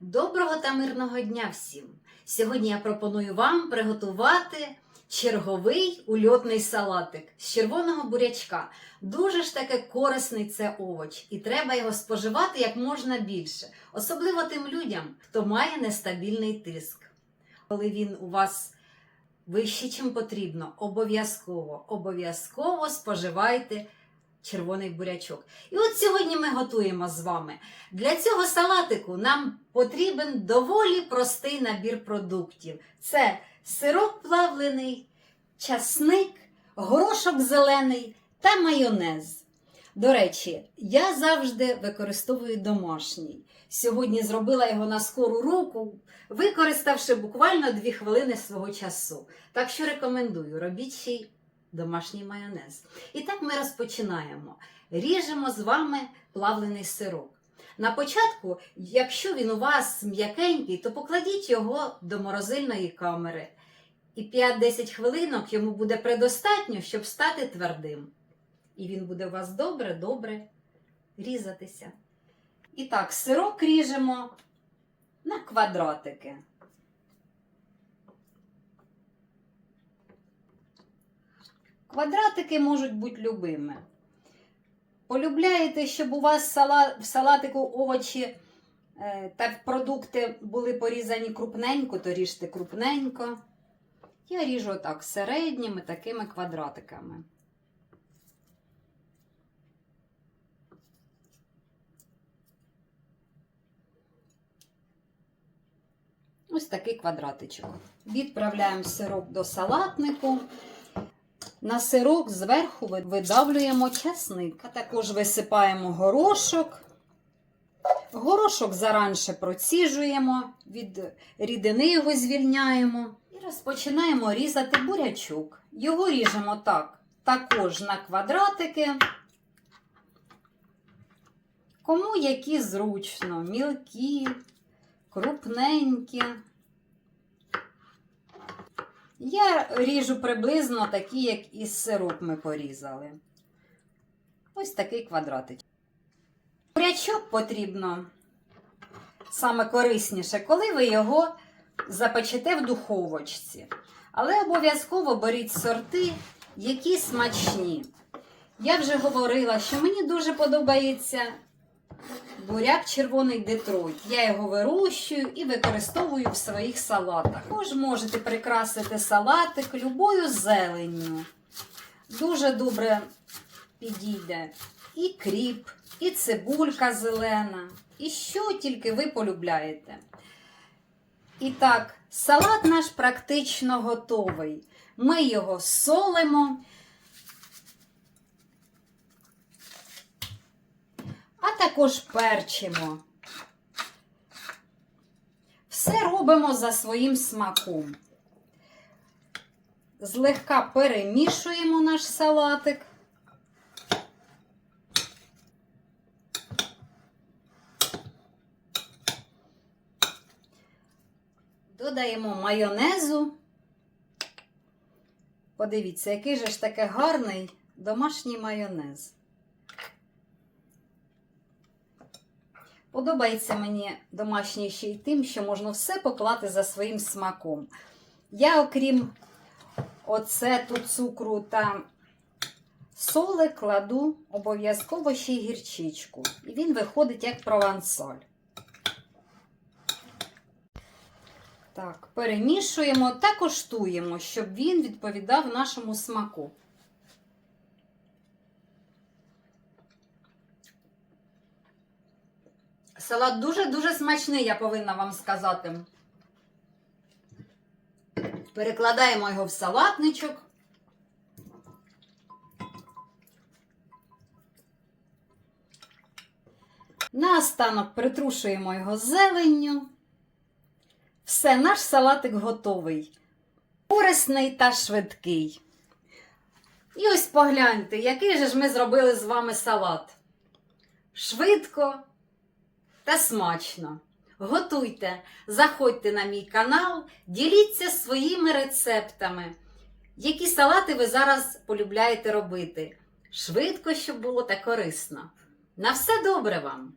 Доброго та мирного дня всім! Сьогодні я пропоную вам приготувати черговий ульотний салатик з червоного бурячка. Дуже ж таки корисний це овоч, і треба його споживати як можна більше, особливо тим людям, хто має нестабільний тиск. Коли він у вас вищий, чим потрібно, обов'язково, обов'язково споживайте червоний бурячок. І от сьогодні ми готуємо з вами. Для цього салатику нам потрібен доволі простий набір продуктів: це сирок плавлений, часник, горошок зелений та майонез. До речі, я завжди використовую домашній. Сьогодні зробила його на скору руку, використавши буквально 2 хвилини свого часу. Так що рекомендую, робіть ще й домашній майонез. І так ми розпочинаємо. Ріжемо з вами плавлений сирок. На початку, якщо він у вас м'якенький, то покладіть його до морозильної камери. І 5-10 хвилинок йому буде предостатньо, щоб стати твердим. І він буде у вас добре-добре різатися. І так, сирок ріжемо на квадратики. Квадратики можуть бути любими. Полюбляєте, щоб у вас в салатику овочі е, та продукти були порізані крупненько, то ріжте крупненько. Я ріжу отак середніми такими квадратиками. Ось такий квадратичок. Відправляємо сирок до салатнику. На сирок зверху видавлюємо часник, а також висипаємо горошок. Горошок заранше проціжуємо, від рідини його звільняємо і розпочинаємо різати бурячок. Його ріжемо так, також на квадратики. Кому які зручно, мілкі, крупненькі. Я ріжу приблизно такі, як із сироп ми порізали. Ось такий квадратик. Бурячок потрібно саме корисніше, коли ви його запечете в духовочці. Але обов'язково беріть сорти, які смачні. Я вже говорила, що мені дуже подобається буряк червоний Детройт. Я його вирощую і використовую в своїх салатах. Також можете прикрасити салатик любою зеленню. Дуже добре підійде і кріп, і цибулька зелена, і що тільки ви полюбляєте. І так, салат наш практично готовий. Ми його солимо. А також перчимо. Все робимо за своїм смаком. Злегка перемішуємо наш салатик. Додаємо майонезу. Подивіться, який же ж таке гарний домашній майонез. Подобається мені домашній ще й тим, що можна все поклати за своїм смаком. Я, окрім оцету, цукру та соли, кладу обов'язково ще й гірчичку. І він виходить як провансаль. Так, перемішуємо та коштуємо, щоб він відповідав нашому смаку. Салат дуже-дуже смачний, я повинна вам сказати. Перекладаємо його в салатничок. Наостанок притрушуємо його зеленню. Все, наш салатик готовий. Корисний та швидкий. І ось погляньте, який же ж ми зробили з вами салат. Швидко та смачно. Готуйте, заходьте на мій канал, діліться своїми рецептами, які салати ви зараз полюбляєте робити. Швидко, щоб було та корисно. На все добре вам!